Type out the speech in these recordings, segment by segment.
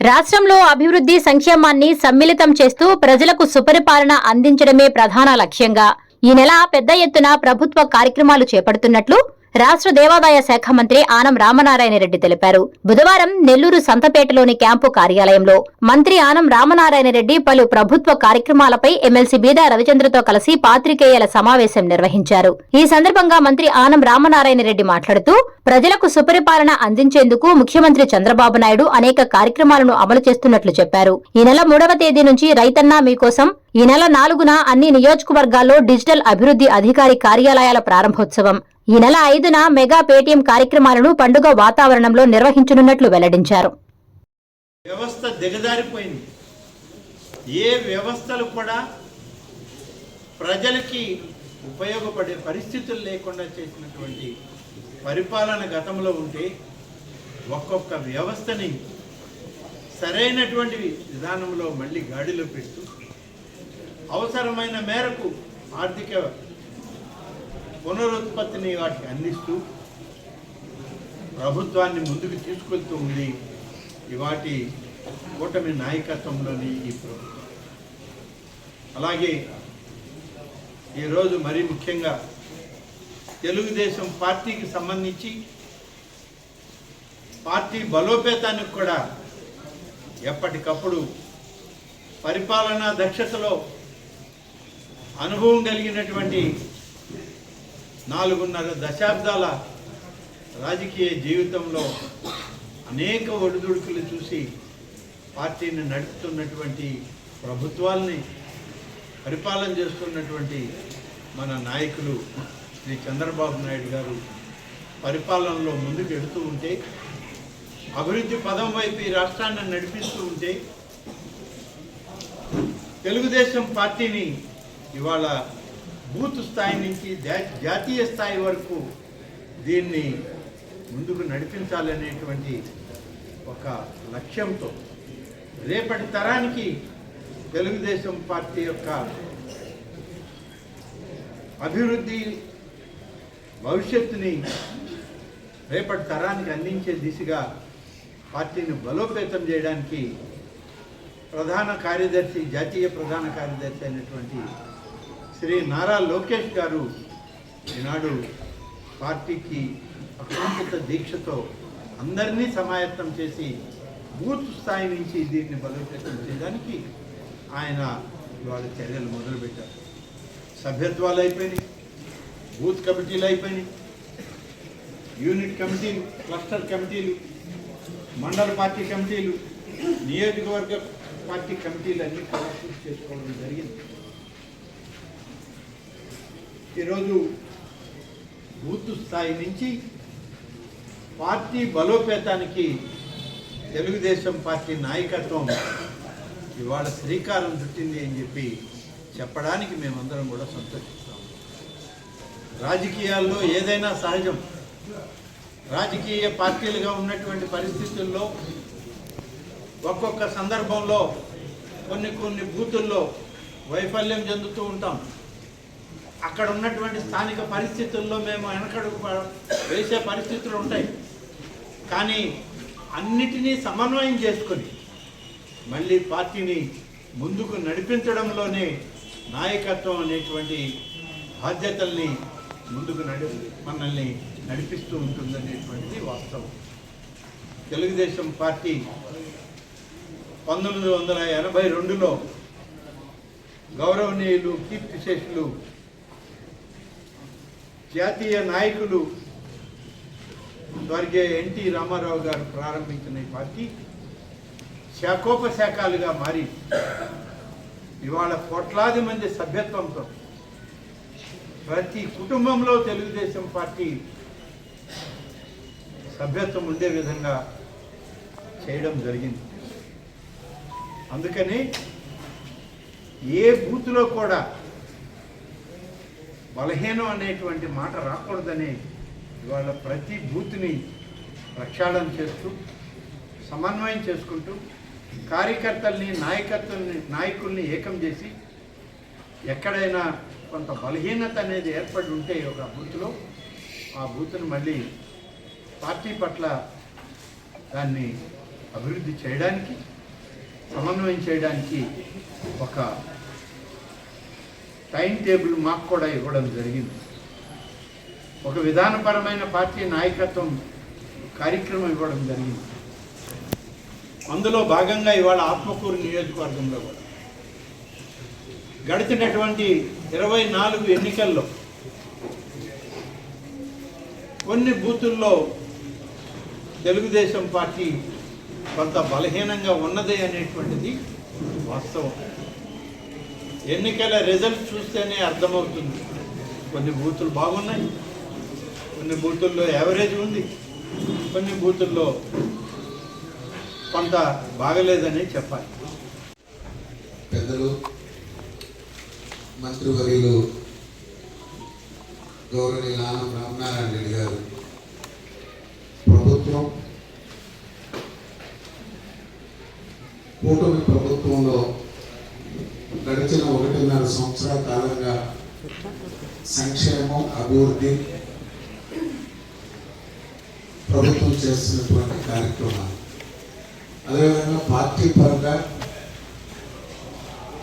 రాష్ట్రంలో అభివృద్ధి సంక్షేమాన్ని సమ్మిళితం చేస్తూ ప్రజలకు సుపరిపాలన అందించడమే ప్రధాన లక్ష్యంగా. ఈ నెల పెద్ద ఎత్తున ప్రభుత్వ కార్యక్రమాలు చేపడుతున్నట్లు రాష్ట్ర దేవాదాయ శాఖ మంత్రి ఆనం రామనారాయణ రెడ్డి తెలిపారు. బుధవారం నెల్లూరు సంతపేటలోని క్యాంపు కార్యాలయంలో మంత్రి ఆనం రామనారాయణ రెడ్డి పలు ప్రభుత్వ కార్యక్రమాలపై ఎమ్మెల్సీ బీదా రవిచంద్రతో కలిసి పాత్రికేయుల సమావేశం నిర్వహించారు. ఈ సందర్భంగా మంత్రి ఆనం రామనారాయణ రెడ్డి మాట్లాడుతూ ప్రజలకు సుపరిపాలన అందించేందుకు ముఖ్యమంత్రి చంద్రబాబు నాయుడు అనేక కార్యక్రమాలను అమలు చేస్తున్నట్లు చెప్పారు. ఈ నెల మూడవ తేదీ నుంచి రైతన్న మీకోసం ఈ నెల నాలుగున అన్ని నియోజకవర్గాల్లో డిజిటల్ అభివృద్ధి అధికారి కార్యాలయాల ప్రారంభోత్సవం. ఈ నెల ఐదున మెగా పేటీఎం కార్యక్రమాలను పండుగ వాతావరణంలో నిర్వహించనున్నట్లు వెల్లడించారు. వ్యవస్థ దిగజారిపోయింది. ఏ వ్యవస్థలు కూడా ప్రజలకి ఉపయోగపడే పరిస్థితులు లేకుండా చేసినటువంటి పరిపాలన గతంలో ఉంటే ఒక్కొక్క వ్యవస్థని సరైనటువంటి విధానంలో మళ్ళీ గాడిలో పెడుతూ అవసరమైన మేరకు ఆర్థిక పునరుత్పత్తిని వాటికి అందిస్తూ ప్రభుత్వాన్ని ముందుకు తీసుకెళ్తూ ఉంది. ఇవాటి కూటమి నాయకత్వంలోని ఈ ప్రభుత్వం. అలాగే ఈరోజు మరీ ముఖ్యంగా తెలుగుదేశం పార్టీకి సంబంధించి పార్టీ బలోపేతానికి కూడా ఎప్పటికప్పుడు పరిపాలనా దక్షతలో అనుభవం కలిగినటువంటి నాలుగున్నర దశాబ్దాల రాజకీయ జీవితంలో అనేక ఒడిదుడుకులు చూసి పార్టీని నడుపుతున్నటువంటి ప్రభుత్వాల్ని పరిపాలన చేస్తున్నటువంటి మన నాయకులు శ్రీ చంద్రబాబు నాయుడు గారు పరిపాలనలో ముందుకు ఎడుతూ ఉంటే అభివృద్ధి పదం వైపు ఈ రాష్ట్రాన్ని నడిపిస్తూ ఉంటే తెలుగుదేశం పార్టీని ఇవాళ బూత్ స్థాయి నుంచి జా- జాతీయ స్థాయి వరకు దీన్ని ముందుకు నడిపించాలనేటువంటి ఒక లక్ష్యంతో రేపటి తరానికి తెలుగుదేశం పార్టీ యొక్క అభివృద్ధి భవిష్యత్తుని రేపటి తరానికి అందించే దిశగా పార్టీని బలోపేతం చేయడానికి ప్రధాన కార్యదర్శి జాతీయ ప్రధాన కార్యదర్శి అయినటువంటి శ్రీ నారా లోకేష్ గారు ఈనాడు పార్టీకి అకుంఠిత దీక్షతో అందరినీ సమాయత్తం చేసి బూత్ స్థాయి నుంచి దీన్ని బలోపేతం చేయడానికి ఆయన ఇవాళ చర్యలు మొదలుపెట్టారు. సభ్యత్వాలు అయిపోయినాయి బూత్ కమిటీలు అయిపోయినాయి యూనిట్ కమిటీలు క్లస్టర్ కమిటీలు మండల పార్టీ కమిటీలు నియోజకవర్గ పార్టీ కమిటీలు అన్ని చేసుకోవడం జరిగింది. ఈరోజు బూత్ స్థాయి నుంచి పార్టీ బలోపేతానికి తెలుగుదేశం పార్టీ నాయకత్వం ఇవాళ శ్రీకారం చుట్టింది అని చెప్పి చెప్పడానికి మేమందరం కూడా సంతోషిస్తాం. రాజకీయాల్లో ఏదైనా సహజం. రాజకీయ పార్టీలుగా ఉన్నటువంటి పరిస్థితుల్లో ఒక్కొక్క సందర్భంలో కొన్ని కొన్ని బూతుల్లో వైఫల్యం చెందుతూ ఉంటాం. అక్కడ ఉన్నటువంటి స్థానిక పరిస్థితుల్లో మేము వెనకడుగు వేసే పరిస్థితులు ఉంటాయి. కానీ అన్నిటినీ సమన్వయం చేసుకొని మళ్ళీ పార్టీని ముందుకు నడిపించడంలోనే నాయకత్వం అనేటువంటి బాధ్యతల్ని ముందుకు నడి మనల్ని నడిపిస్తూ ఉంటుందనేటువంటిది వాస్తవం. తెలుగుదేశం పార్టీ పంతొమ్మిది వందల ఎనభై రెండులో గౌరవనీయులు కీర్తిశేషులు జాతీయ నాయకులు స్వర్గీయ ఎన్టీ రామారావు గారు ప్రారంభించిన ఈ పార్టీ శాఖోపశాఖలుగా మారి ఇవాళ కోట్లాది మంది సభ్యత్వంతో ప్రతి కుటుంబంలో తెలుగుదేశం పార్టీ సభ్యత్వం ఉండే విధంగా చేయడం జరిగింది. అందుకని ఏ బూత్లో కూడా బలహీనం అనేటువంటి మాట రాకూడదని ఇవాళ ప్రతి బూత్ని ప్రక్షాళన చేస్తూ సమన్వయం చేసుకుంటూ కార్యకర్తల్ని నాయకత్వాన్ని నాయకుల్ని ఏకం చేసి ఎక్కడైనా కొంత బలహీనత అనేది ఏర్పడి ఉంటే ఒక బూత్లో ఆ బూత్ను మళ్ళీ పార్టీ పట్ల దాన్ని అభివృద్ధి చేయడానికి సమన్వయం చేయడానికి ఒక టైం టేబుల్ మాకు కూడా ఇవ్వడం జరిగింది. ఒక విధానపరమైన పార్టీ నాయకత్వం కార్యక్రమం ఇవ్వడం జరిగింది. అందులో భాగంగా ఇవాళ ఆత్మకూరు నియోజకవర్గంలో కూడా. గడిచినటువంటి ఇరవై నాలుగు ఎన్నికల్లో కొన్ని బూతుల్లో తెలుగుదేశం పార్టీ కొంత బలహీనంగా ఉన్నది అనేటువంటిది వాస్తవం. ఎన్నికల రిజల్ట్ చూస్తేనే అర్థమవుతుంది. కొన్ని బూతులు బాగున్నాయి. కొన్ని బూతుల్లో యావరేజ్ ఉంది. కొన్ని బూతుల్లో కొంత బాగలేదని చెప్పాలి. పెద్దలు మంత్రివర్యులు గౌరవనీయ నాన్న రామనారాయణ రెడ్డి గారు ప్రభుత్వం కూటమి ప్రభుత్వంలో గడిచిన సంవత్సరాల కాలంగా సంక్షేమం అభివృద్ధి ప్రభుత్వం చేస్తున్నటువంటి కార్యక్రమాలు. అదేవిధంగా పార్టీ పరంగా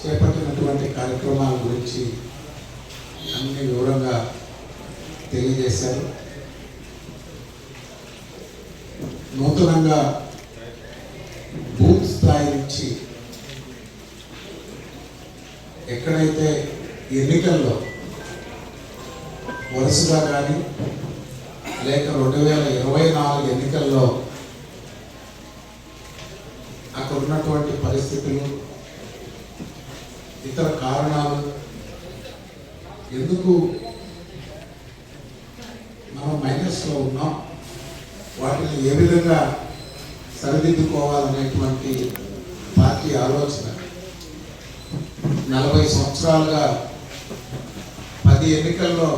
చేపట్టినటువంటి కార్యక్రమాల గురించి అన్ని వివరంగా తెలియజేశారు. నూతనంగా బూత్ స్థాయి నుంచి ఎక్కడైతే ఎన్నికల్లో వరుసగా కానీ లేక రెండు వేల ఇరవై నాలుగు ఎన్నికల్లో అక్కడ ఉన్నటువంటి పరిస్థితులు ఇతర కారణాలు ఎందుకు మనం మైనస్లో ఉన్నాం? వాటిని ఏ విధంగా సరిదిద్దుకోవాలనేటువంటి పార్టీ ఆలోచన. నలభై సంవత్సరాలుగా పది ఎన్నికల్లో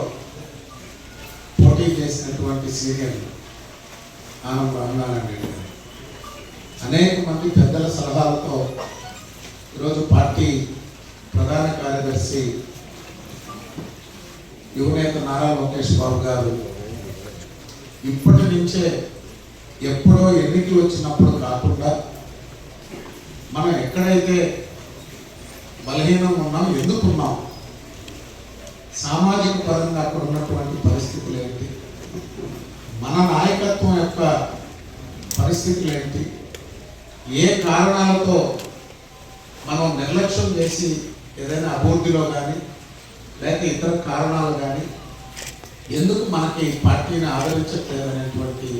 పోటీ చేసినటువంటి సీనియర్ ఆనం రామనారాయణ రెడ్డి గారు. అనేక మంది పెద్దల సలహాలతో ఈరోజు పార్టీ ప్రధాన కార్యదర్శి యువనేత నారా లోకేష్ బాబు గారు ఇప్పటి నుంచే ఎప్పుడో ఎన్నికలు వచ్చినప్పుడు కాకుండా మనం ఎక్కడైతే బలహీనం ఉన్నాం ఎందుకున్నాం? సామాజిక పరంగా అక్కడ ఉన్నటువంటి పరిస్థితులు ఏంటి మన నాయకత్వం యొక్క పరిస్థితులు ఏంటి ఏ కారణాలతో మనం నిర్లక్ష్యం చేసి ఏదైనా అభివృద్ధిలో కానీ లేక ఇతర కారణాలు కానీ ఎందుకు మనకి పార్టీని ఆదరించట్లేదు అనేటువంటి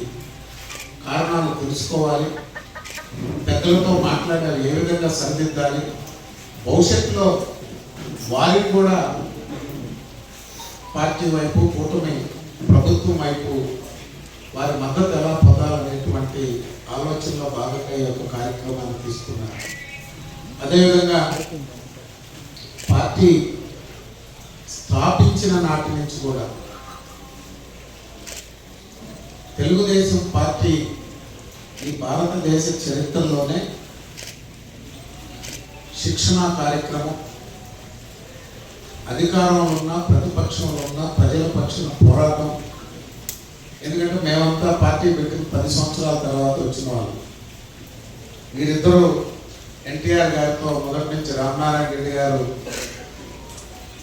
కారణాలు తెలుసుకోవాలి పెద్దలతో మాట్లాడాలి ఏ విధంగా సరిదిద్దాలి భవిష్యత్తులో వారికి కూడా పార్టీ వైపు కూటమి ప్రభుత్వం వైపు వారి మద్దతు ఎలా పొందాలనేటువంటి ఆలోచనలో భాగంగా ఈ యొక్క కార్యక్రమాన్ని తీసుకున్నారు. అదేవిధంగా పార్టీ స్థాపించిన నాటి నుంచి కూడా తెలుగుదేశం పార్టీ ఈ భారతదేశ చరిత్రలోనే శిక్షణా కార్యక్రమం. అధికారంలో ఉన్న ప్రతిపక్షంలో ఉన్న ప్రజల పక్షాన పోరాటం. ఎందుకంటే మేమంతా పార్టీ పెట్టిన పది సంవత్సరాల తర్వాత వచ్చిన వాళ్ళు. వీరిద్దరూ ఎన్టీఆర్ గారితో మొదటి నుంచి రామనారాయణ రెడ్డి గారు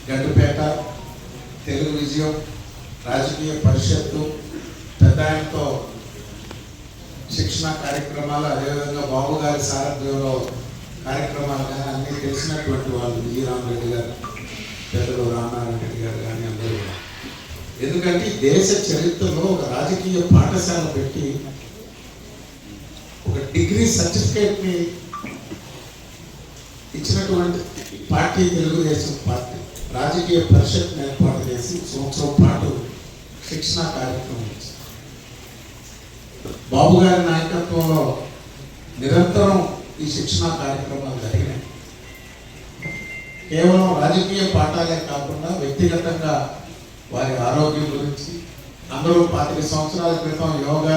గడ్డుపేట తెలుగు విజయం రాజకీయ పరిషత్తు పెద్ద ఆయనతో శిక్షణ కార్యక్రమాలు అదేవిధంగా బాబు గారి సారథ్యంలో కార్యక్రమాలు కానీ అన్నీ తెలిసినటువంటి వాళ్ళు విజయ రామరెడ్డి గారు పెద్దలు రామారెడ్డి రెడ్డి గారు కానీ అందరూ ఎందుకంటే దేశ చరిత్రలో ఒక రాజకీయ పాఠశాల పెట్టి ఒక డిగ్రీ సర్టిఫికేట్ని ఇచ్చినటువంటి పార్టీ తెలుగుదేశం పార్టీ రాజకీయ పరిషత్ ఏర్పాటు చేసి సంవత్సరం పాటు శిక్షణ కార్యక్రమం బాబు గారి నాయకత్వంలో నిరంతరం ఈ శిక్షణా కార్యక్రమాలు జరిగినాయి. కేవలం రాజకీయ పాఠాలే కాకుండా వ్యక్తిగతంగా వారి ఆరోగ్యం గురించి అందరూ పాతిక సంవత్సరాల క్రితం యోగా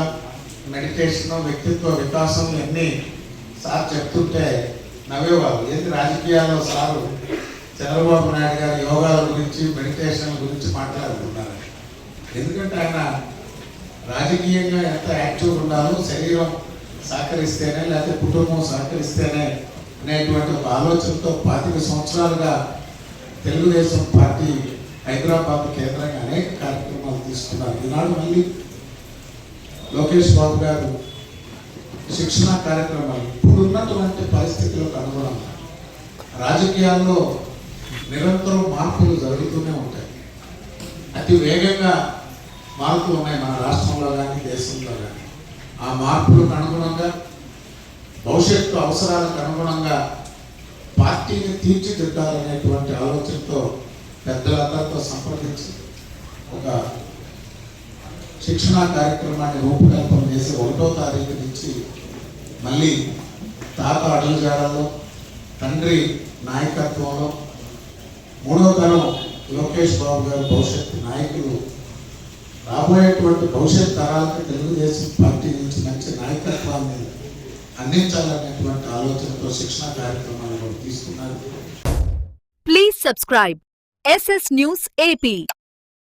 మెడిటేషన్ వ్యక్తిత్వ వికాసం ఇవన్నీ సార్ చెప్తుంటే నవ్వేవారు ఏంటి రాజకీయాల్లో సారు చంద్రబాబు నాయుడు గారు యోగాల గురించి మెడిటేషన్ గురించి మాట్లాడుతున్నారు ఎందుకంటే ఆయన రాజకీయంగా ఎంత యాక్టివ్ ఉండాలో శరీరం సహకరిస్తేనే లేకపోతే కుటుంబం సహకరిస్తేనే అనేటువంటి ఒక ఆలోచనతో పాతిక సంవత్సరాలుగా తెలుగుదేశం పార్టీ హైదరాబాద్ కేంద్రంగా అనేక కార్యక్రమాలు తీసుకున్నారు. ఈనాడు మళ్ళీ లోకేష్ బాబు గారు శిక్షణ కార్యక్రమాలు ఇప్పుడున్నటువంటి పరిస్థితులకు అనుగుణంగా రాజకీయాల్లో నిరంతరం మార్పులు జరుగుతూనే ఉంటాయి. అతి వేగంగా మార్పులు ఉన్నాయి మన రాష్ట్రంలో కానీ దేశంలో కానీ ఆ మార్పులకు అనుగుణంగా భవిష్యత్తు అవసరాలకు అనుగుణంగా పార్టీని తీర్చిదిద్దాలనేటువంటి ఆలోచనతో పెద్దలందరితో సంప్రదించి ఒక శిక్షణా కార్యక్రమాన్ని రూపకల్పన చేసి ఒకటో తారీఖు నుంచి మళ్ళీ తాత అడుగుజాడలో తండ్రి నాయకత్వంలో మూడో తరం లోకేష్ బాబు గారు భవిష్యత్తు నాయకులు రాబోయేటువంటి భవిష్యత్ తరాలకు తెలుగుదేశం పార్టీ నుంచి మంచి నాయకత్వాన్ని అందించాలనేటువంటి ఆలోచనతో శిక్షణ కార్యక్రమాలు తీసుకున్నారు. Please subscribe SS news AP